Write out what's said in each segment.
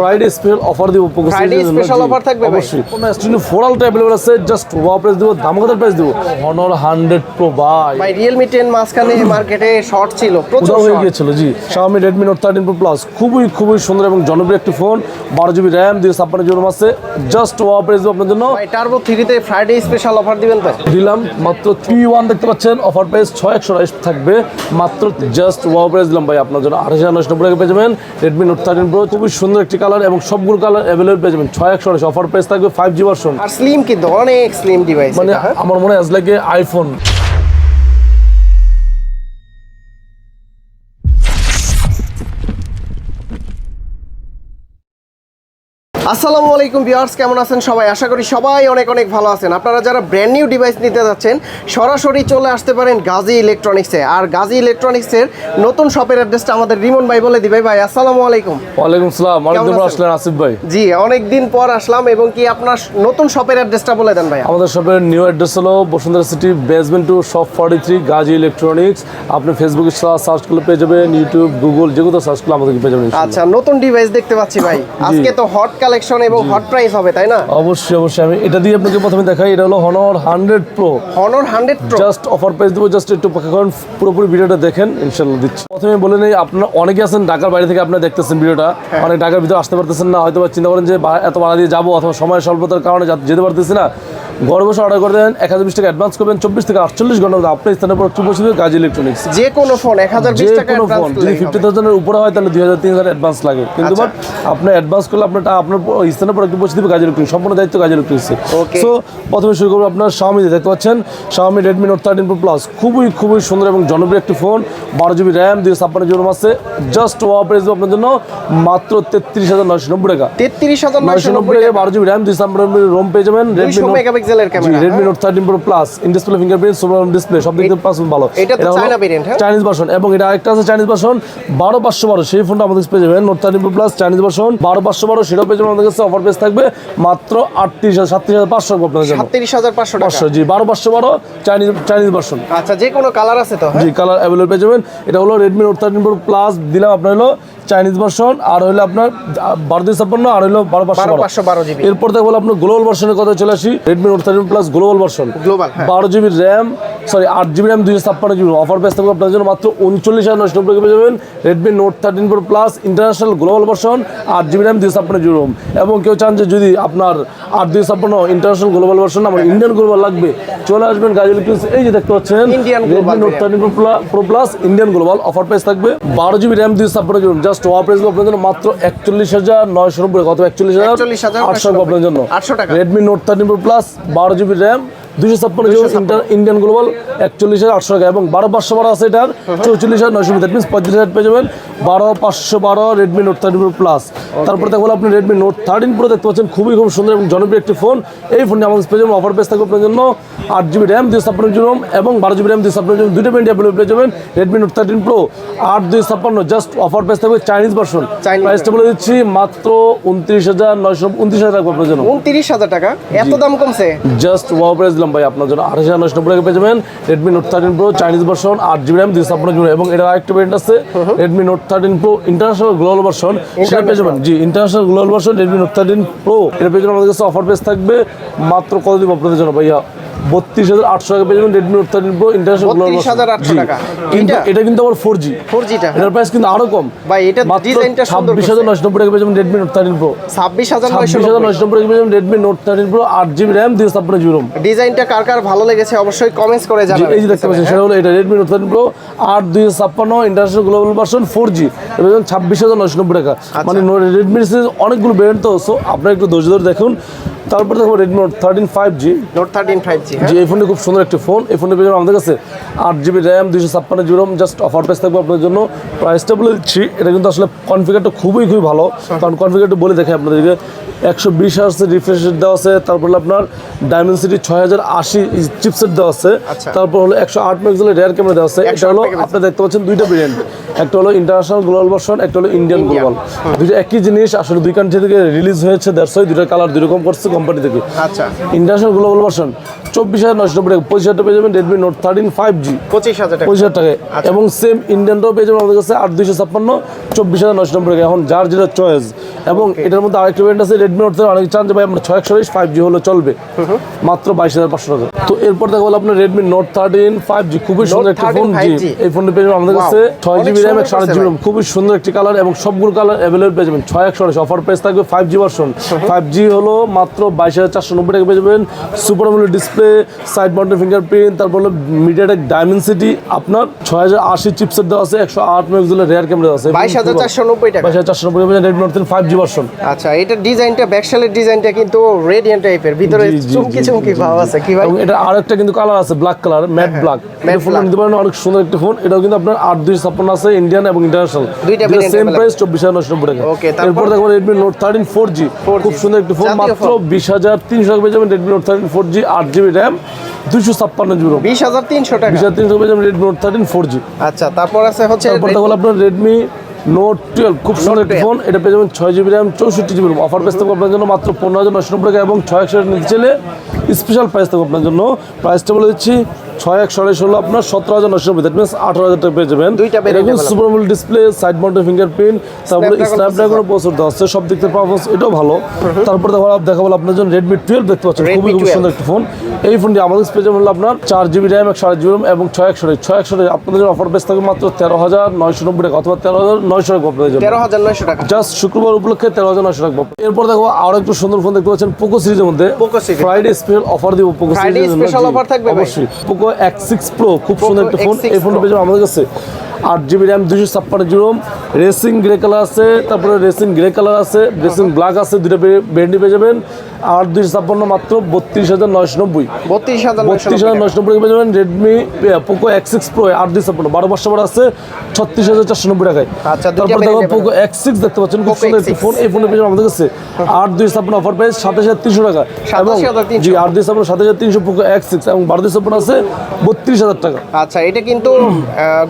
Friday special offer দিব Friday special offer থাকবে অবশ্যই। কোন ফোরাল আছে জাস্ট ওয়া প্রাইস দিব দামগাদার প্রাইস দিব। অনর 100 প্রো বাই ভাই রিয়েলমি টেন মাঝখানে মার্কেটে শর্ট ছিল প্রচুর হয়ে গিয়েছিল জি। Xiaomi Redmi Note 13 Pro Plus খুবই খুবই সুন্দর এবং জনপ্রিয় একটি ফোন বারো জিবি র্যাম দিয়ে ছাপ্পান্ন জিবি আছে। জাস্ট ওয়া প্রাইস দিব আপনার জন্য। ভাই টার্বো থ্রিতে ফ্রাইডে স্পেশাল অফার দিবেন তো? দিলাম মাত্র থ্রি ওয়ান দেখতে পাচ্ছেন অফার প্রাইস ছয় একশো রাইস থাকবে। মাত্র জাস্ট ওয়াও প্রাইস দিলাম ভাই আপনার জন্য আঠাশ হাজার নশো নব্বই টাকা পেয়ে যাবেন। রেডমি নোট থার্টিন প্রো খুবই সুন্দর একটি কালার এবং সবগুলো কালার অ্যাভেলেবল পেয়ে যাবেন। ছয় একশো অফার প্রাইস থাকবে ফাইভ জি ভার্সন আর স্লিম কিন্তু অনেক স্লিম ডিভাইস মানে আমার মনে হয় আজ লাগে আইফোন আসসালামু আলাইকুম ভিউয়ার্স কেমন আছেন সবাই? আশা করি সবাই অনেক অনেক ভালো আছেন। আপনারা যারা ব্র্যান্ড নিউ ডিভাইস নিতে যাচ্ছেন সরাসরি চলে আসতে পারেন গাজী ইলেকট্রনিক্সে আর গাজী ইলেকট্রনিক্সের নতুন শপের অ্যাড্রেসটা আমাদের রিমন ভাই বলে দিবে। ভাই আসসালামু আলাইকুম। ওয়ালাইকুম সালাম। অনেকদিন পর আছেন? আসলেন আসিফ ভাই। জি অনেক দিন পর আসলাম এবং কি আপনার নতুন শপের অ্যাড্রেসটা বলে দেন ভাই আমাদের শপের নিউ অ্যাড্রেস হলো Bashundhara City basement two shop forty three Gazi electronics আপনি ফেসবুকে সার্চ করলে পেয়ে যাবেন ইউটিউব গুগল যেগুলো সার্চ করলে আমাদেরকে পেয়ে যাবেন আচ্ছা নতুন ডিভাইস দেখতে পাচ্ছি ভাই। আজকে তো হট কালেকশন এবং হট প্রাইস হবে তাই না? অবশ্যই অবশ্যই। আমি এটা দিয়ে আপনাকে প্রথমে দেখাই এটা হলো Honor hundred pro Honor hundred pro just offer price দেবো জাস্ট একটু কারণ পুরোপুরি ভিডিওটা দেখেন ইনশাল্লাহ দিচ্ছি। প্রথমে বলে নেই আপনারা অনেকে আছেন ঢাকার বাইরে থেকে আপনারা দেখতেছেন ভিডিওটা অনেক ঢাকার ভিতরে আসতে পারতেছেন না হয়তো চিন্তা করেন যে এত ভাড়া দিয়ে যাব অথবা সময় স্বল্পতার কারণে যেতে পারতেছি না। ঘরে বসে অর্ডার করে দেন এক হাজার বিশ টাকা অ্যাডভান্স করবেন চব্বিশ থেকে আটচল্লিশ ঘণ্টা আপনার স্থানের পর দেবে গাজী ইলেকট্রনিক্স যে কোনো ফোন এক হাজার যে কোনো ফোন যদি ফিফটি থাউজেন্ডের উপরে হয় তাহলে দুই হাজার তিন হাজার অ্যাডভান্স লাগে। কিন্তু আচ্ছা। বাট আপনি অ্যাডভান্স করলে আপনার আপনার স্থানের পর একটু বসে দেবে গাজী ইলেকট্রনিক্স সম্পূর্ণ দায়িত্ব গাজী ইলেকট্রনিক্সে. সো প্রথমে শুরু করব আপনার দিয়ে দেখতে পাচ্ছেন? Xiaomi Redmi Note 13 Pro Plus খুবই খুবই সুন্দর এবং জনপ্রিয় একটি ফোন বারো জিবি র্যাম দুই ছাপ্পান্ন জিবি আছে। জাস্ট ওয়া প্রাইস আপনার জন্য মাত্র তেত্রিশ হাজার নয়শো নব্বই টাকা। তেত্রিশ হাজার নয়শো নব্বই টাকা বারো জিবি র্যাম দুই ছাপ্পান্ন রোম পেয়ে যাবেন দুইশো মেগাপিক্সেলের camera Redmi Note thirteen Pro plus in display fingerprint super display সব দিক থেকে পাঁচ ভালো। এটা তো China variant, হ্যাঁ? চাইনিজ ভার্সন এবং এটা আরেকটা আছে চাইনিজ ভার্সন বারো পাঁচশো বারো সেই ফোনটা আমাদের পেয়ে যাবেন Note thirteen Pro plus Chinese version বারো পাঁচশো বারো সেটাও পেয়ে যাবেন আমাদের কাছে অফার পেজ থাকবে মাত্র আটত্রিশ হাজার সাতত্রিশ হাজার পাঁচশো আপনাদের জন্য। সাতত্রিশ হাজার পাঁচশো টাকা। পাঁচশো জি বারো পাঁচশো বারো চাইনিজ চাইনিজ ভার্সন আচ্ছা যে কোনো কালার আছে তো হ্যাঁ? জি কালার অ্যাভেলেবল পেয়ে যাবেন। এটা হলো Redmi Note thirteen Pro plus দিলাম আপনার হলো চাইনিজ ভার্সন আর হলো আপনার বারো দুই ছাপ্পান্ন আর হলো বারো পাঁচশো বারো। বারো পাঁচশো বারো জিবি এরপর দেখব আপনার গ্লোবাল ভার্সনের কথা চলে আসি। Redmi Note thirteen plus global version global বারো জিবি র্যাম সরি আট জিবি র্যাম দুইশো ছাপ্পান্ন জিবি অফার পেয়ে থাকবে আপনার জন্য মাত্র উনচল্লিশ হাজার নশো নব্বই পেয়ে যাবেন Redmi Note thirteen Pro plus international global version আট জিবি র্যাম দুইশো ছাপ্পান্ন জিবি রোম এবং কেউ চান যে যদি আপনার আট দুইশো ছাপ্পান্ন ইন্টারন্যাশনাল গ্লোবাল ভার্সন আমার ইন্ডিয়ান গ্লোবাল লাগবে চলে আসবেন গাজী ইলেকট্রনিক্স এই যে দেখতে পাচ্ছেন Redmi Note thirteen Pro Plus Indian global offer price থাকবে। বারো জিবি র্যাম দুইশো ছাপ্পান্ন জিবি জাস্ট ওয়া প্রাইস আপনার জন্য মাত্র একচল্লিশ হাজার নয়শো নব্বই কত একচল্লিশ হাজার আটশো আপনার জন্য 800 টাকা। Redmi Note thirteen Pro Plus বারো জিবি র্যাম দুইশো ছাপ্পান্ন জিবি ইন্ডিয়ান গ্লোবাল একচল্লিশ হাজার আটশো টাকা। এবং বারো পাঁচশো বারো আছে এটার। চৌচল্লিশ হাজার নয়শো দ্যাট মিনস পঁয়ত্রিশ হাজার পেয়ে যাবেন। বারো পাঁচশো বারো Redmi Note thirteen Pro Plus তারপরে দেখব আপনি রেডমি নোট থার্টিন প্রো দেখতে পাচ্ছেন খুবই খুব সুন্দর এবং জনপ্রিয় একটি ফোন এই ফোনটি আমাদের পেয়ে যাবেন অফার পেস থাকবে আপনার জন্য আট জিবি র্যাম দুই ছাপ্পান্ন জিবি রোম এবং বারো জিবি র্যাম দুই ছাপ্পান্ন জিবি দুটো ভেন্টি অ্যাভেলেবল পেয়ে যাবেন রেডমি নোট থার্টিন প্রো আট দুই ছাপ্পান্ন জাস্ট অফার পেস থাকবে চাইনিজ ভার্সন প্রাইসটা বলে দিচ্ছি মাত্র উনত্রিশ হাজার নয়শো উনত্রিশ হাজার টাকা আপনার জন্য। উনত্রিশ হাজার টাকা? এত দাম কমছে? জাস্ট ওয়াও প্রাইস দিলাম ভাই আপনার জন্য আঠাশ হাজার নয়শো নব্বই টাকা পেয়ে যাবেন। Redmi Note thirteen Pro Chinese version আট জিবি র্যাম দুই ছাপ্পান্ন জিবি এবং এটা আরেকটা ব্র্যান্ড আছে Redmi Note thirteen Pro international global version সেটা পেয়ে যাবেন। জি international global version Redmi Note thirteen Pro এটা পেয়ে যাবেন। আমাদের কাছে অফার পেজ থাকবে মাত্র কত দিব আপনাদের জন্য ভাইয়া? বত্রিশ হাজার আটশো টাকা পেয়ে যাবেন Redmi Note thirteen Pro international global 32,800 টাকা। কিন্তু এটা কিন্তু আবার ফোর জি ফোর জিটা এটার প্রাইস কিন্তু আরও কম। ভাই, এটা ডিজাইনটা ছাব্বিশ হাজার নশো নব্বই টাকা পেয়ে যাবেন রেডমি নোট থার্টিন প্রো ছাব্বিশ হাজার নয়শো ছাব্বিশ হাজার নশো নব্বই টাকা পেয়ে যাবেন রেডমি নোট থার্টিন প্রো আট জিবি র্যাম ছাপ্পান্ন জিবি রোম ডিজাইনটা কার কার ভালো লেগেছে অবশ্যই কমেন্টস করে জানাবেন। এই যে দেখতে পাচ্ছেন সেটা হলো এটা রেডমি নোট থার্টিন প্রো আট দুই ছাপ্পান্ন international global version four G এবং ছাব্বিশ হাজার নশো নব্বই টাকা। মানে রেডমি অনেকগুলো ব্র্যান্ড তো সো আপনারা একটু ধৈর্য ধরে দেখুন। তারপর দেখো Redmi Note thirteen five G note thirteen five G যে এই ফোনটি খুব সুন্দর একটি ফোন। এই ফোনটি পেয়ে আমাদের কাছে আট জিবি র্যাম দুইশো ছাপ্পান্ন GB ROM just offer price থাকবে আপনাদের জন্য। প্রাইসটা বলে দিচ্ছি এটা কিন্তু আসলে কনফিগারটা খুবই খুবই ভালো। কারণ কনফিগারটা বলে দেখে আপনাদেরকে একশো বিশ হার্সের রিফ্রেশ রেট দেওয়া আছে তারপর হলো আপনার ডায়মেন্সিটি ছয় হাজার আশি চিপসেট দেওয়া আছে আচ্ছা। তারপর হলো একশো আট মেগাপিক্সেলের রেয়ার ক্যামেরা দেওয়া আছে। এটা হলো। আপনি দেখতে পাচ্ছেন দুইটা ভেরিয়েন্ট একটা হলো ইন্টারন্যাশনাল গ্লোবাল ভার্সন একটা হলো ইন্ডিয়ান গ্লোবাল দুইটা একই জিনিস আসলে দুই কান্ট্রি থেকে রিলিজ হয়েছে দেড়শো দুইটা কালার দুই রকম করছে কোম্পানি থেকে। আচ্ছা। ইন্টারন্যাশনাল গ্লোবাল ভার্সন চব্বিশ হাজার নশো নব্বই টাকা। পঁচিশ হাজার টাকা পেয়ে যাবেন Redmi Note thirteen five G পঁচিশ হাজার টাকা। পঁচিশ হাজার টাকায় এবং সেম ইন্ডিয়ানটাও পেয়ে যাবেন আমাদের কাছে আট দুইশো ছাপ্পান্ন চব্বিশ হাজার নশো নব্বই টাকা। এখন যার যেটা চয়েস এবং এটার মধ্যে আরেকটা ভেরিয়েন্ট আছে রেডমি নোট অনেক চান যে ভাই আমরা ছয় একশো ফাইভ জি হলে চলবে। মাত্র বাইশ হাজার পাঁচশো টাকা। তো এরপর দেখা গেলো আপনার Redmi Note thirteen five G খুবই সুন্দর একটা ফোন জি এই ফোনটি পেয়ে আমাদের কাছে। ছয় জিবি র্যাম একশো আট জিবি। খুবই সুন্দর একটি কালার এবং সবগুলো কালার অ্যাভেলেবল পেয়ে যাবেন। ছয় একশো অফার প্রাইস থাকবে five G version five G হলো মাত্র বাইশ হাজার চারশো নব্বই টাকা পেয়ে যাবেন। সুপার আমলের ডিসপ্লে সাইড মাউন্টেন ফিঙ্গারপ্রিন্ট তারপর হলো মিডিয়াটেক ডায়মেন্সিটি আপনার ছয় হাজার আশি চিপসেট দেওয়া আছে একশো আট মেগাপিক্সেলের রেয়ার ক্যামেরা আছে। বাইশ হাজার চারশো নব্বই টাকা। বাইশ হাজার চারশো নব্বই রেডমি নোট ফাইভ জি আচ্ছা এটার ডিজাইনটা ব্যাকশালের ডিজাইনটা কিন্তু রেডিয়ান্ট টাইপের ভিতরে চুমকি চুমকি ভাব আছে কি ভাই? এটা আরেকটা কিন্তু কালার আছে black colour matte black matte phone নিতে পারেন অনেক সুন্দর একটা ফোন এটাও কিন্তু আপনার আট দুই ছাপ্পান্ন আছে ইন্ডিয়ান এবং ইন্টারন্যাশনাল দুইটা সেম প্রাইস চব্বিশ হাজার নশো নব্বই টাকা। Okay, তারপর? দেখো থার্টিন ফোর জি 4G খুব সুন্দর একটি ফোন মাত্র phone। বিশ হাজার তিনশো টাকা পেয়ে যাবেন থার্টিন ফোর জি আট জিবি র্যাম দুইশো ছাপ্পান্ন জিবি রোম বিশ হাজার তিনশো টাকা। বিশ হাজার তিনশো Redmi Note thirteen four G আচ্ছা তারপর আছে হচ্ছে তারপর আপনার রেডমি নোট টুয়েলভ খুব সুন্দর একটি ফোন এটা পেয়ে যাবেন ছয় জিবি র্যাম চৌষট্টি জিবি অফার প্রাইস থাকবে আপনার জন্য মাত্র পনেরো হাজার নশো নব্বই টাকা এবং ছয় একশো নিতে চাইলে স্পেশাল প্রাইস থাকবে আপনার জন্য। প্রাইসটা বলে দিচ্ছি ছয় একশো আড়াইশ হলো আপনার সতেরো হাজার নশো নব্বই। দ্যাট মিনস আঠারো হাজার টাকা পেয়ে যাবেন। দুইটা variant super AMOLED display side mounted fingerprint তারপরে স্ন্যাপড্রাগনের প্রসেসর দেওয়া সব দিক থেকে পারফরমেন্স এটাও ভালো। তারপর দেখো দেখাবো আপনার জন্য রেডমি টুয়েলভ দেখতে পাচ্ছেন খুবই খুব সুন্দর একটি ফোন এই ফোনটি আমাদের পেয়ে যাবেন আপনার চার জিবি র্যাম একশো আট জিবি এবং ছয় একশো ছয় একশো আপনাদের জন্য অফার বেস থাকবে মাত্র তেরো হাজার নয়শো নব্বই টাকা অথবা তেরো হাজার নয়শো টাকা আপনাদের জন্য। তেরো হাজার নয়শো টাকা। জাস্ট শুক্রবার উপলক্ষে তেরো হাজার নয়শো রাখব এরপর দেখো আরও একটু সুন্দর ফোন দেখতে পাচ্ছেন পোকো সিরিজের মধ্যে। ফ্রাইডে স্পেশাল অফার দিব পোকো সিরিজের থাকবে অবশ্যই। পোকো এক্স সিক্স প্রো খুব সুন্দর একটা ফোন এই ফোনটা। পেয়ে যাবেন আমাদের কাছে। আট জিবি র্যাম দুশো ছাপ্পান্ন জিবি রেসিং গ্রে কালার আছে তারপরে রেসিং গ্রে কালার আছে রেসিং ব্ল্যাক আছে দুটো ব্র্যান্ডই পেয়ে যাবেন। আর দুশো ছাপ্পান্ন মাত্র বত্রিশ হাজার নয়শো নব্বই। বত্রিশ হাজার বত্রিশ হাজার নয়শো নব্বই পেয়ে যাবেন Redmi Poco X six Pro আট দুই ছাপ্পান্ন বারো পাঁচশো বার আছে ছত্রিশ হাজার চারশো নব্বই টাকায়। আচ্ছা, তারপর দেখো পোকো এক্স সিক্স দেখতে পাচ্ছেন খুব সুন্দর একটি ফোন এই ফোনের পেছনে আমাদের কাছে। আট দুই ছাপ্পান্ন অফার প্রাইস সাতাশ হাজার তিনশো টাকা। এবং জি আট দুই ছাপ্পান্ন সাতাশ হাজার তিনশো পোকো এক্স সিক্স এবং বারো দুই ছাপ্পান্ন আছে বত্রিশ হাজার টাকা। আচ্ছা এটা কিন্তু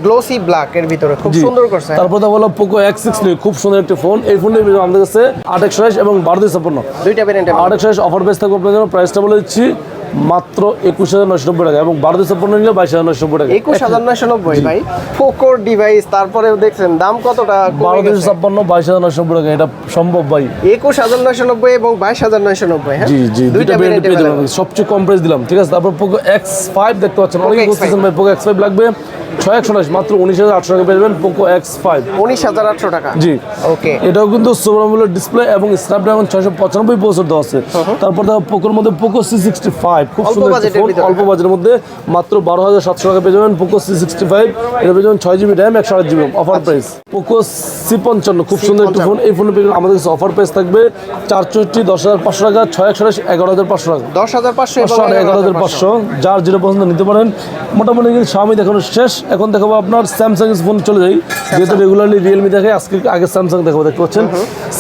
গ্লোসি ব্ল্যাক এর ভিতরে। খুব সুন্দর করছে। তারপর তো হলো পোকো এক্স সিক্স খুব সুন্দর একটি ফোন এই ফোনটি আমাদের কাছে আট একশো এবং বারো দুই ছাপ্পান্ন। দুইটা ভ্যারিয়েন্ট আট একশো অফার প্রাইস থাকবে আপনার জন্য। প্রাইসটা বলে দিচ্ছি। মাত্র একুশ হাজার নয়শো নব্বই টাকা এবং বারো দুশো পনেরো নিলে বাইশ হাজার নয়শো নব্বই টাকা। একুশ হাজার নয়শো নব্বই ভাই। ফোকোর ডিভাইস তারপরে দেখছেন দাম কতটা বারো দশ ছাপ্পান্ন বাইশ হাজার নয়শো নব্বই টাকা এটা সম্ভব ভাই। একুশ হাজার নয়শো নব্বই এবং বাইশ হাজার নয়শো নব্বই হ্যাঁ? জি জি দুইটা পেয়ে সবচেয়ে কম প্রাইস দিলাম ঠিক আছে? তারপর পোকো এক্স ফাইভ দেখতে পাচ্ছেন অনেকে X5 বুঝতেছেন ভাই পোকো এক্স ফাইভ লাগবে? ছয় একশো মাত্র উনিশ হাজার আটশো টাকা পেয়ে যাবেন পোকো এক্স ফাইভ উনিশ হাজার আটশো টাকা। জি। ওকে এটাও কিন্তু সুপারমুলের ডিসপ্লে এবং স্ন্যাপড্রাগন ছয়শো পঁচানব্বই প্রসেসর দেওয়া আছে। তারপর দেখো পোকোর মধ্যে পোকো সি সিক্সটি ফাইভ খুব সুন্দর। অল্প বাজেটের মধ্যে মাত্র বারো হাজার সাতশো টাকা পেয়ে যাবেন পোকো সি সিক্সটি ফাইভ এটা পেয়ে যাবেন ছয় জিবি র্যাম একশো আট GB offer price Poco C পঞ্চান্ন খুব সুন্দর একটি ফোন এই ফোনের পেয়ে আমাদের কাছে অফার প্রাইস থাকবে চারশোটি দশ হাজার পাঁচশো টাকা ছয় একশো এগারো হাজার পাঁচশো টাকা। দশ হাজার পাঁচশো এগারো হাজার পাঁচশো। যার যেটা পছন্দ নিতে পারেন। মোটামুটি কিন্তু স্বামী দেখানো শেষ। এখন দেখাবো আপনার স্যামসাং এর ফোন চলে যাই। যেহেতু রেগুলারলি রিয়েলমি দেখে আজকে আগে স্যামসাং দেখাবো দেখতে পাচ্ছেন?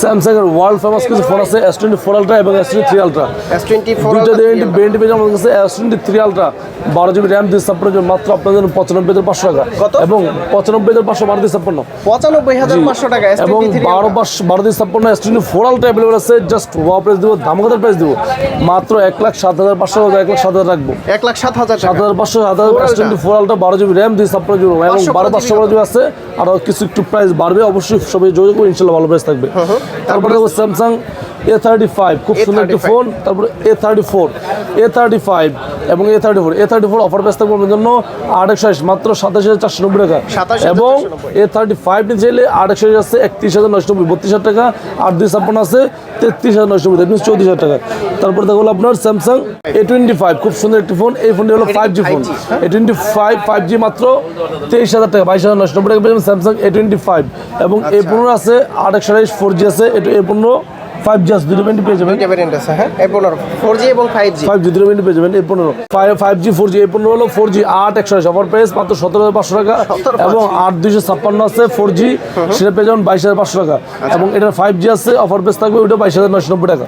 স্যামসাং এর ওয়ার্ল্ড ফেমাস কিছু ফোন আছে এস টোয়েন্টি ফোর আলট্রা এবং S twenty three Ultra S twenty four দুইটা দিয়ে ব্রেন্ড পেয়ে আমাদের কাছে এস টোয়েন্টি থ্রি আলট্রা বারো জিবি র্যাম দিয়ে জন্য মাত্র আপনাদের পঁচানব্বই হাজার পাঁচশো টাকা। এবং পঁচানব্বই হাজার পাঁচশো বারো দিয়ে ছাপ্পান্ন পঁচানব্বই হাজার পাঁচশো টাকা এস এবং বারো পাঁচশো বারো দিয়ে ছাপ্পান্ন S twenty four Ultra available আছে জাস্ট ওয়া প্রাইস দিব দামগাদার প্রাইস দিব। মাত্র এক লাখ সাত হাজার পাঁচশো এক লাখ সাত হাজার রাখব। এক লাখ সাত হাজার সাত টাকা হাজার পাঁচশো সাত হাজার Total টোয়েন্টি ফোর আলটা বারো জিবি র্যাম দুই ছাপ্পান্ন এবং বারো পাঁচশো বারো আছে আরও কিছু একটু প্রাইস বাড়বে অবশ্যই সবাই যোগাযোগ করে ইনশাল্লাহ ভালো প্রাইস থাকবে। তারপরে স্যামসাং এ থার্টি ফাইভ খুব সুন্দর একটি ফোন তারপরে A thirty four A thirty five এবং A thirty four A thirty four offer ব্যস্ত আপনার জন্য আট একশো মাত্র সাতাশ হাজার চারশো নব্বই টাকা। এবং এ থার্টি ফাইভ নিতে চাইলে আট একশো আছে একত্রিশ হাজার নয়শো নব্বই বত্রিশ হাজার টাকা আট দুই ছাপ্পান্ন আছে তেত্রিশ হাজার নয়শো নব্বই চৌত্রিশ হাজার টাকা। তারপরে দেখো আপনার স্যামসাং এ টোয়েন্টি ফাইভ খুব সুন্দর একটি ফোন এই ফোনটি হলো five G phone? A twenty five five G মাত্র তেইশ হাজার টাকা বাইশ হাজার নয়শো নব্বই টাকা পেয়ে স্যামসাং এ টোয়েন্টি ফাইভ এবং এ পনেরো আছে আট একশো ফোর জি আছে এটা এ পনেরো ফাইভ জি দুটো দুটো পেয়ে যাবেন। দুইটা আছে হ্যাঁ? এ পনেরো। ফোর জি এবং ফাইভ জি ফাইভ জি দুটো পেয়ে যাবেন এ পনেরো। ফাইভ জি ফোর জি এ পনেরো হলো ফোর জি আট একশো অফার প্রাইস মাত্র সতেরো হাজার পাঁচশো টাকা। এবং আট দুইশো ছাপ্পান্ন আছে ফোর জি সেটা পেয়ে যাবেন বাইশ হাজার পাঁচশো টাকা। এবং এটার ফাইভ জি আছে অফার প্রাইস থাকবে ওইটা বাইশ হাজার নয়শো নব্বই টাকা।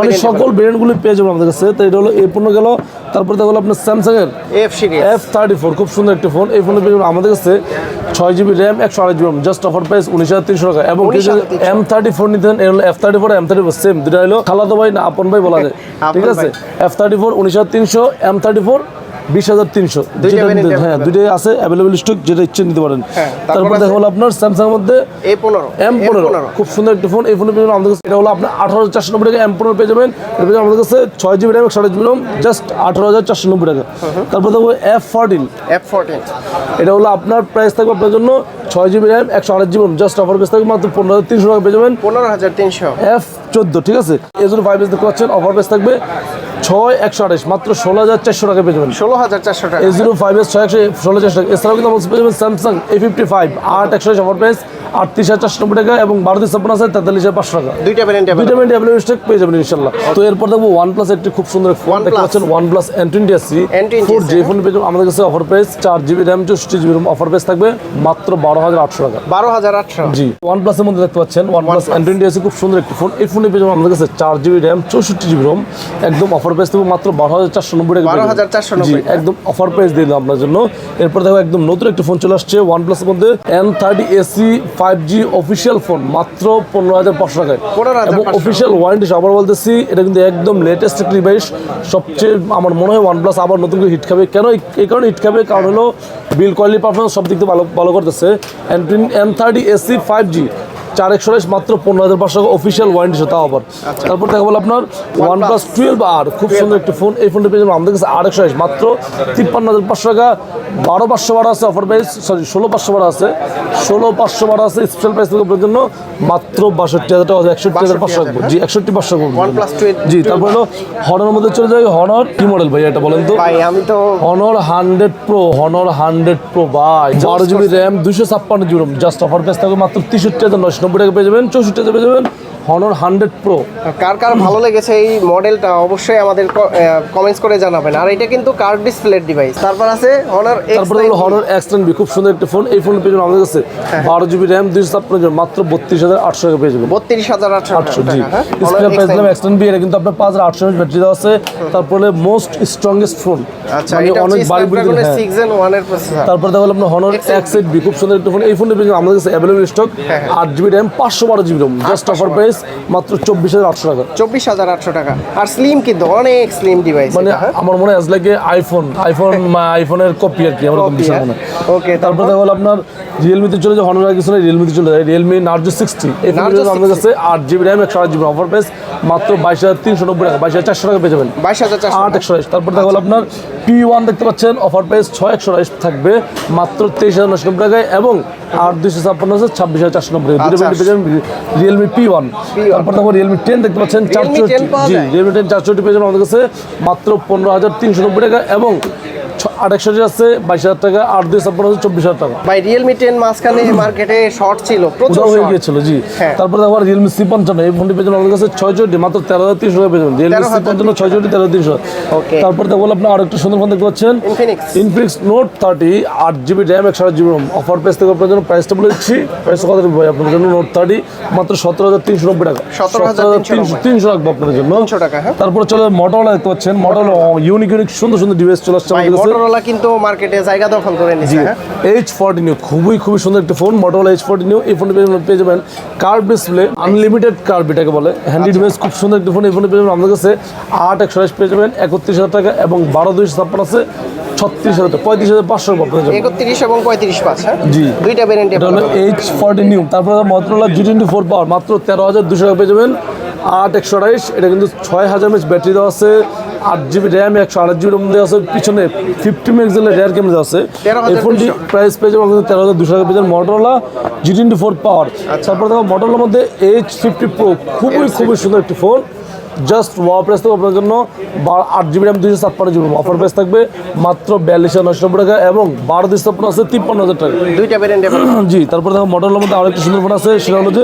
মানে সকল ব্র্যান্ডগুলি পেয়ে যাবেন আমাদের কাছে। তো এটা হলো এ পনেরো গেল তারপরে দেখা হলো আপনার স্যামসাং এর F series F thirty four খুব সুন্দর একটি ফোন এই ফোনের পেয়ে যাবেন আমাদের কাছে ছয় জিবি র্যাম একশো আড়াই জিবি জাস্ট অফার প্রাইস উনিশ হাজার তিনশো টাকা। এবং 19,300 এম থার্টি ফোর নিতে এর হলো F thirty four M thirty four same দুটা হলো খালাদো ভাই না আপন ভাই বলা যায়। ঠিক আছে? এফ থার্টি ফোর উনিশ হাজার তিনশো এম থার্টি ফোর বিশ হাজার তিনশো। হ্যাঁ দুইটাই আছে অ্যাভেলেবল স্টক যেটা ইচ্ছে নিতে পারেন। হ্যাঁ, তারপর দেখা হলো আপনার স্যামসাং মধ্যে এ পনেরো। এম পনেরো। খুব সুন্দর একটা ফোন এই ফোনের পেয়ে আমাদের কাছে এটা হলো আপনার আঠারো হাজার চারশো নব্বই টাকা এম পনেরো পেয়ে যাবেন। এটা পেয়ে আমাদের কাছে ছয় জিবি র্যাম একশো জিবি র্যাম জাস্ট আঠারো হাজার চারশো নব্বই টাকা। তারপর দেখব এফ ফোরটিন এফ ফোরটিন এটা হলো আপনার প্রাইস থাকবে আপনার জন্য ছয় জিবি র্যাম একশো আঠাশ জিবি জাস্ট অফার প্রাইস থাকবে মাত্র পনেরো হাজার তিনশো টাকা পেয়ে যাবেন। পনেরো হাজার তিনশো। এফ চোদ্দ ঠিক আছে? এজন্য ফাইভ এস দেখতে পাচ্ছেন অফার প্রাইস থাকবে ছয় একশো আঠাশ মাত্র ষোলো হাজার চারশো টাকা পেয়ে যাবেন। ষোলো হাজার চারশো টাকা। জিরো ফাইভ এস ছয় একশো ষোলো চারশো টাকা। এছাড়াও কিন্তু পেয়ে যাবেন স্যামসাং এ ফিফটি ফাইভ আট একশো অফার প্রাইস আটত্রিশ হাজার চারশো নব্বই টাকা এবং ছাপ্পান্ন আছে তেতাল্লিশ হাজার পাঁচশো টাকা। দুইটা দুইটা মিনিট অ্যাভেলেবল স্টক পেয়ে যাবেন ইনশাল্লাহ। তো এরপর দেখব ওয়ান প্লাস একটি খুব সুন্দর ফোন দেখতে পাচ্ছেন OnePlus N twenty SE four. Phone পেয়ে যাবেন আমাদের কাছে অফার প্রাইস চার জিবি র্যাম চৌষট্টি জিবি অফার প্রাইস থাকবে মাত্র বারো হাজার আটশো টাকা। বারো হাজার আটশো। জি ওয়ান প্লাসের মধ্যে দেখতে পাচ্ছেন ওয়ান প্লাস এন টোয়েন্টি আছে খুব সুন্দর একটি ফোন এই ফোনে পেয়ে যাবেন আমাদের কাছে চার জিবি র্যাম চৌষট্টি জিবি রোম একদম অফার প্রাইস থাকবে মাত্র বারো হাজার চারশো নব্বই টাকা পেয়ে যাবেন। 12,490 জি একদম অফার প্রাইস দিয়ে দিলাম আপনার জন্য। এরপর দেখো একদম নতুন একটা ফোন চলে আসছে ওয়ান প্লাসের মধ্যে N thirty SE five G official phone মাত্র পনেরো হাজার পাঁচশো টাকায়। এবং অফিসিয়াল ওয়ারেন্টি আবার বলতেছি এটা কিন্তু একদম লেটেস্ট একটা ডিভাইস সবচেয়ে আমার মনে হয় ওয়ান প্লাস আবার নতুন করে হিট খাবে। কেন এই কারণে হিট খাবে? কারণ হলো বিল কোয়ালিটি পারফরমেন্স সব দিক থেকে ভালো ভালো করতেছে। N thirty SE five G চার একশো মাত্র পনেরো হাজার পাঁচশো টাকা অফিসিয়াল ওয়ারেন্টি তাও আবার। তারপর দেখা বলো আপনার ওয়ান প্লাস টুয়েলভ আর খুব সুন্দর একটা ফোন এই ফোনটা পেয়ে যাবেন আমাদের কাছে আট একশো মাত্র তিপ্পান্ন হাজার পাঁচশো টাকা। বারো পাঁচশো বারো আছে অফার প্রাইস সরি ষোলো পাঁচশো বারো আছে। ষোলো পাঁচশো বারো আছে স্পেশাল প্রাইস থেকে আপনার জন্য মাত্র বাষট্টি হাজার টাকা একষট্টি হাজার পাঁচশো রাখব জি একষট্টি পাঁচশো রাখব। OnePlus 12 জি তারপর হলো হনর মধ্যে চলে যাই হনর কি মডেল ভাই এটা বলেন তো? ভাই আমি তো Honor hundred Pro Honor hundred Pro ভাই। বারো জিবি র্যাম দুশো ছাপ্পান্ন জিবি জাস্ট অফার প্রাইস থাকবে মাত্র তেষট্টি হাজার নশো নব্বই টাকা পেয়ে যাবেন চৌষট্টি হাজার পেয়ে যাবেন হনর হান্ড্রেড প্রো কার কার ভালো লেগেছে এই মডেলটা অবশ্যই আমাদের কমেন্টস করে জানাবেন। আর এটা কিন্তু কার ডিসপ্লে ডিভাইস তারপর আছে অনার তারপরে হলো হনর এক্স টেন বি খুব সুন্দর একটা ফোন এই ফোন পেয়ে আমাদের কাছে হ্যাঁ। বারো জিবি র্যাম দুশো ছাপ্পান্ন জিবি মাত্র বত্রিশ হাজার আটশো টাকা পেয়ে যাবেন। বত্রিশ হাজার আটশো আটশো জি। টাকা স্ক্রিন প্রাইস দিলাম এক্স টেন বি এটা কিন্তু আপনার পাঁচ হাজার আটশো এমএচ ব্যাটারি দেওয়া আছে। তারপরে মোস্ট স্ট্রংগেস্ট ফোন আচ্ছা এটা সিক্স জেন ওয়ানের প্রসেসর তারপর দেখা গেলো আপনার হনর এক্স এইট বি খুব সুন্দর একটা ফোন এই ফোনটা পেয়ে আমাদের কাছে অ্যাভেলেবল স্টক হ্যাঁ, আট জিবি র্যাম পাঁচশো বারো GB ROM just offer price মাত্র চব্বিশ হাজার আটশো টাকা। চব্বিশ হাজার আটশো টাকা। আর স্লিম কিন্তু অনেক স্লিম ডিভাইস মানে আমার মনে হয় লাগে আইফোন আইফোন আইফোনের কপি আর কি আমার বিষয় হ্যাঁ। মনে ওকে তারপর? দেখা গেলো আপনার রিয়েলমিতে চলে যায় হনর কিছু না রিয়েলমিতে চলে যায় রিয়েলমি নার্জো সিক্সটি এই ফোন Narzo আমাদের কাছে আট জিবি র্যাম একশো আট জিবি অফার প্রাইস মাত্র বাইশ হাজার তিনশো নব্বই টাকা বাইশ হাজার চারশো টাকা পেয়ে যাবেন। বাইশ হাজার চারশো আট একশো তারপর দেখা গেলো আপনার পি ওয়ান দেখতে পাচ্ছেন অফার প্রাইস ছয় একশো থাকবে মাত্র তেইশ হাজার নশো টাকায় এবং আট দুশো ছাপ্পান্ন আছে ছাব্বিশ হাজার চারশো নব্বই। রিয়েলমি পি ওয়ান তারপর দেখো রিয়েলমি টেন দেখতে পাচ্ছেন চারশো জি রিয়েলমি টেন চারশোটি পেয়ে যাবেন আমাদের কাছে। মাত্র পনেরো হাজার তিনশো নব্বই টাকা এবং আট আছে বাইশ হাজার টাকা আট দুই ছাপ্পান্ন আছে চব্বিশ হাজার টাকা। ভাই রিয়েলমি টেন মাঝখানে মার্কেটে শর্ট ছিল প্রচুর হয়ে গিয়েছিল জি। হ্যাঁ। তারপরে রিয়েলমি সি পঞ্চান্ন এই ফোনটি পেয়েছেন আমাদের কাছে ছয় মাত্র তেরো হাজার তিনশো টাকা পেয়েছেন। রিয়েলমি সি পঞ্চান্ন ছয় তেরো তিনশো. তারপর দেখো আপনার আরেকটা সুন্দর ফোন দেখতে পাচ্ছেন। ইনফিনিক্স নোট থার্টি আট জিবি র্যাম একশো আট জিবি রোম অফার প্রাইস থেকে আপনার জন্য প্রাইসটা বলে দিচ্ছি। প্রাইসটা কত ভাই আপনার জন্য? নোট থার্টি মাত্র সতেরো হাজার তিনশো নব্বই টাকা। 17,390 তিনশো রাখব আপনার জন্য। তিনশো হ্যাঁ। তারপরে চলে দেখতে পাচ্ছেন। মোটরলা ইউনিক ইউনিক সুন্দর সুন্দর ডিভাইস চলে আসছে আমাদের কাছে। মোটরোলা কিন্তু মার্কেটে জায়গা দখল করে হ্যাঁ? এইচ ফর্টি নিউ খুবই খুবই সুন্দর একটা phone model H forty new এই ফোনটা পেয়ে যাবেন কার্ভ ডিসপ্লে আনলিমিটেড কার্ভ এটাকে বলে। হ্যান্ডি আচ্ছা। ডিভাইস খুব সুন্দর একটা ফোন এই ফোনে পেয়ে যাবেন আমাদের কাছে। আট একশো পেয়ে যাবেন একত্রিশ হাজার টাকা এবং বারো দুইশো ছাপ্পান্ন আছে ছত্রিশ হাজার পঁয়ত্রিশ হাজার পাঁচশো একত্রিশ এবং পঁয়ত্রিশ পাঁচ হ্যাঁ? জি। দুইটা ভ্যারিয়েন্টে হলো এইচ ফর্টি নিউ তারপরে Motorola G twenty four Power মাত্র তেরো হাজার দুশো টাকা পেয়ে যাবেন। আট একশো আঠাইশ এটা কিন্তু ছয় হাজার এমএচ ব্যাটারি দেওয়া আছে। আট জিবি র্যাম একশো আট জিবি র্যাম দেওয়া আছে পিছনে ফিফটি মেক্সেলের রেয়ার ক্যামেরা আছে। 13,200 এই ফোনটি প্রাইস পেয়ে যাবেন তেরো হাজার দুশো টাকা পেয়ে যাবেন Motorola G twenty four Power তারপরে দেখো মটোরোলার মধ্যে এইচ ফিফটি প্রো খুবই খুবই সুন্দর একটি ফোন জাস্ট ওয়া প্রাইস থাকবে আপনার জন্য আট জিবি র্যাম দুশো ছাপ্পান্ন জিবি অফার প্রাইস থাকবে মাত্র বিয়াল্লিশ হাজার নশো নব্বই টাকা এবং বারো দুশো ছাপ্পান্ন আছে তিপ্পান্ন হাজার টাকা। দুইটা জি তারপরে দেখো মোটরলার মধ্যে আরেকটা সুন্দর ফোন আছে সেটা হলো যে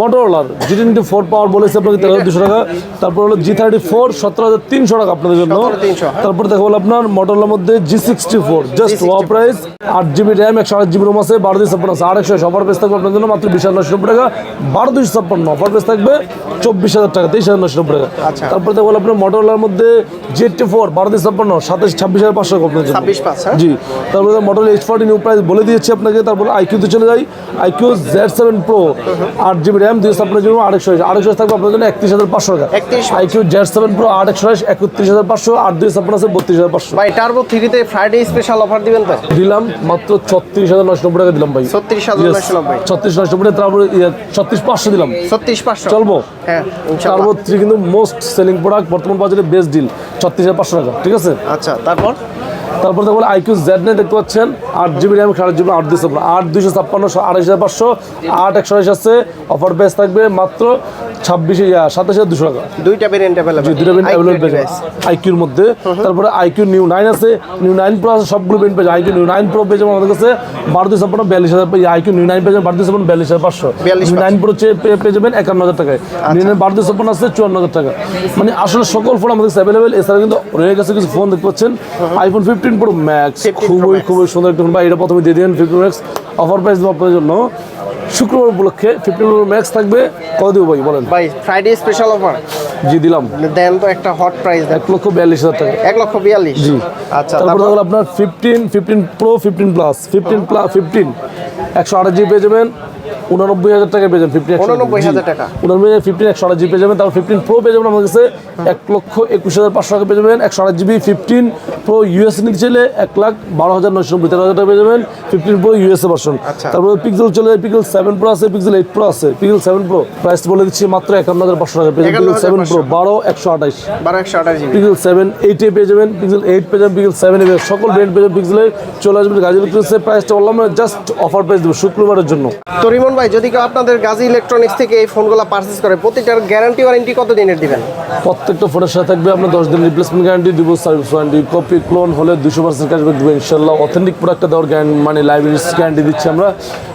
মোটরলার জি টোয়েন্টি ফোর পাওয়ার বলেছে আপনাকে তেরো দুশো টাকা। তারপর হলো জি থার্টি ফোর সতেরো হাজার তিনশো টাকা আপনাদের জন্য। 17,300। তারপর দেখো হলো আপনার মোটরলার মধ্যে জি সিক্সটি ফোর জাস্ট ওয়া প্রাইস আট জিবি র্যাম একশো আট জিবি রোম আছে বারো দুই ছাপ্পান্ন আছে। আর একশো অফার প্রাইস থাকবে আপনার জন্য মাত্র বিশ হাজার নশো নব্বই টাকা। বারো দুইশো ছাপ্পান্ন অফার প্রাইস থাকবে চব্বিশ হাজার টাকা তেইশ হাজার নশো নব্বই টাকা। আচ্ছা। তারপর দেখো হলো আপনার মোটরলার মধ্যে জি এইটটি ফোর বারো দুই ছাপ্পান্ন সাতাশ ছাব্বিশ হাজার পাঁচশো টাকা আপনার জন্য। 26 পাঁচ, হ্যাঁ? জি। তারপরে model H forty new price বলে দিয়েছি আপনাকে। তারপরে আইকিউতে চলে যাই। আইকিউ জেড সেভেন প্রো আট জিবি জিবি র্যাম জিবি আরেকশো আরেকশো থাকবে আপনার জন্য একত্রিশ হাজার পাঁচশো টাকা। 31,500 আইকিউ জেড সেভেন প্রো আট একশো একত্রিশ হাজার পাঁচশো আর দুই ছাপ্পান্ন আছে বত্রিশ হাজার পাঁচশো। ভাই টার্বো থ্রিতে ফ্রাইডে স্পেশাল অফার দিবেন দিলাম মাত্র ছত্রিশ হাজার নশো নব্বই টাকা দিলাম ভাই। 36,990 ছত্রিশ নশো নব্বই তারপরে ছত্রিশ পাঁচশো দিলাম। ছত্রিশ পাঁচশো। চলবো? হ্যাঁ তারপর থ্রি কিন্তু মোস্ট সেলিং প্রোডাক্ট বর্তমান বাজারে বেস্ট ডিল ছত্রিশ হাজার পাঁচশো টাকা ঠিক আছে? আচ্ছা তারপর? তারপর দেখো আইকিউ জেড নাইন দেখতে পাচ্ছেন আট জিবি র্যাম সাড়ে জিবি আট দুশো আট দুশো ছাপ্পান্ন আড়াইশ হাজার পাঁচশো আট একশো আড়াইশ আছে। অফার বেস থাকবে মাত্র ছাব্বিশে সাতাশ হাজার দুশো টাকা। দুইটা ভেরিয়েন্ট অ্যাভেলেবল দুটো বেন অ্যাভেলেবল পেয়ে আইকিউর মধ্যে। তারপরে আইকিউ নিউ নাইন আছে। নিউ নাইন প্রো আছে সবগুলো বেন পেয়ে আইকিউ নিউ নাইন প্রো পেয়ে যাবেন আমাদের কাছে। বারো দুই ছাপ্পান্ন বিয়াল্লিশ হাজার আইকিউ নিউ নাইন পেয়ে যাবেন বারো দুই ছাপ্পান্ন বিয়াল্লিশ হাজার পাঁচশো। 42,500 নিউ নাইন প্রো পেয়ে যাবেন একান্ন হাজার টাকায়। নিউ নাইন বারো দুই ছাপ্পান্ন আছে চুয়ান্ন হাজার টাকা। মানে আসলে সকল ফোন আমাদের কাছে অ্যাভেলেবেল এছাড়া কিন্তু রয়ে গেছে কিছু ফোন দেখতে পাচ্ছেন। আইফোন ফিফটিন প্রো ম্যাক্স 15 খুবই খুবই সুন্দর একটা ফোন। ভাই এটা প্রথমে দিয়ে দিন ফিফটিন ম্যাক্স অফার প্রাইস আপনার জন্য। শুক্রবার উপলক্ষে ফিফটিন প্রো ম্যাক্স থাকবে। কত দিব ভাই বলেন? ভাই ফ্রাইডে স্পেশাল অফার জি দিলাম। দেন তো একটা হট প্রাইস এক লক্ষ বিয়াল্লিশ হাজার টাকা। এক লক্ষ বিয়াল্লিশ। জি। আচ্ছা তারপর তারপর? আপনার fifteen fifteen Pro fifteen Plus fifteen Plus fifteen একশো আঠাশ জিবি পেয়ে যাবেন। উনানব্বই হাজার টাকা পেয়ে যাবেন ফিফটিন 89,000 টাকা। উননব্বই ফিফটিন একশো আঠাশ জিবি পেয়ে যাবেন। তারপর ফিফটিন প্রো পেয়ে যাবেন আমাদের কাছে। এক লক্ষ একুশ হাজার পাঁচশো টাকা পেয়ে যাবেন। একশো আঠাশ জিবি ফিফটিন প্রো ইউএস নিতে চাইলে এক লাখ বারো হাজার নয়শো নব্বই তেরো হাজার টাকা পেয়ে যাবেন। Fifteen Pro USA version. তারপরে পিক্সেল চলে যায় পিক্সেল সেভেন প্রো আছে পিক্সেল এইট প্রো আছে। পিক্সেল সেভেন প্রো প্রাইস বলে দিচ্ছি মাত্র একান্ন হাজার পাঁচশো টাকা পেয়ে যাবেন। পিক্সেল সেভেন প্রো বারো একশো আঠাশ। বারো একশো আঠাশ পিক্সেল সেভেন এইটে পেয়ে যাবেন। পিক্সেল এইট পেয়ে যাবেন পিক্সেল সেভেন পেয়ে। সকল ব্র্যান্ড পেয়ে যাবেন পিক্সেলে চলে আসবেন গাজী ইলেকট্রনিক্সের প্রাইসটা বললাম জাস্ট অফার প্রাইস দেবো শুক্রবারের জন্য। তো রিমন ভাই যদি কেউ আপনাদের গাজী ইলেকট্রনিক্স থেকে এই ফোনগুলো পারচেস করে প্রতিটার গ্যারান্টি ওয়ারেন্টি কত দিনের দিবেন? প্রত্যেকটা ফোনের সাথে থাকবে আপনার দশ দিন রিপ্লেসমেন্ট গ্যারান্টি দিব সার্ভিস ওয়ারেন্টি কপি ক্লোন হলে দুশো পার্সেন্ট ক্যাশব্যাক দেবো ইনশাল্লাহ। অথেন্টিক প্রোডাক্টটা দেওয়ার মানে লাইব্রেরির গ্যারান্টি দিচ্ছি আমরা।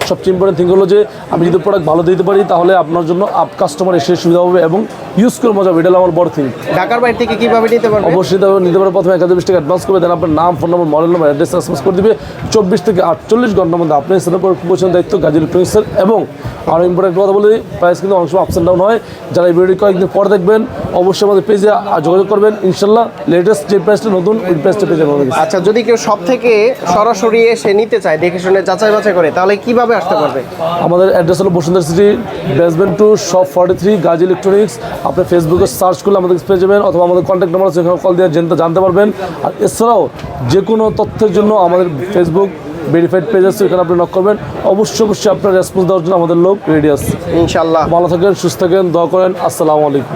সবচেয়ে ইম্পর্টেন্ট থিং হলো যে আমি যদি প্রোডাক্ট ভালো দিতে পারি তাহলে আপনার জন্য আপ কাস্টমার এসে সুবিধা হবে এবং ইউজ করে মজা হবে। এটা আমার বড় থিং ঢাকার বাইরে থেকে কীভাবে নিতে পারবে? অবশ্যই তবে নিতে পারে। প্রথমে একাধিক টাকা অ্যাডভান্স করবে দেন আপনার নাম phone number model number address SMS করে দিবে। চব্বিশ থেকে আটচল্লিশ ঘণ্টার মধ্যে আপনি সেটা পৌঁছানোর দায়িত্ব গাজী ইলেকট্রনিক্সের এবং আরও ইম্পর্টেন্ট কথা বলে প্রাইস কিন্তু সময় আপস অ্যান্ড ডাউন হয়। যারা এই ভিডিওটি কয়েকদিন পর দেখবেন অবশ্যই আমাদের পেজে যোগাযোগ করবেন। ইনশাল্লাহ লেটেস্ট যে প্রাইসটা নতুন ওই প্রাইসটা কাছে। আচ্ছা যদি কেউ সব থেকে সরাসরি এসে নিতে চায় দেখে শুনে যাচাই বাছাই করে তাহলে কীভাবে আসতে পারবে? আমাদের অ্যাড্রেস হলো Bashundhara city basement two shop forty three Gazi electronics আপনি ফেসবুকে সার্চ করলে আমাদের পেয়ে যাবেন অথবা আমাদের কন্ট্যাক্ট নাম্বার আছে সেখানে কল দিয়ে জানতে জানতে পারবেন। আর এছাড়াও যে কোনো তথ্যের জন্য আমাদের ফেসবুক ভেরিফাইড পেজ আছে এখানে আপনি নক করবেন। অবশ্যই অবশ্যই আপনার রেসপন্স দেওয়ার জন্য আমাদের লোক রেডি আছে। ইনশাল্লাহ ভালো থাকেন সুস্থ থাকেন দোয়া করেন। আসসালামু আলাইকুম।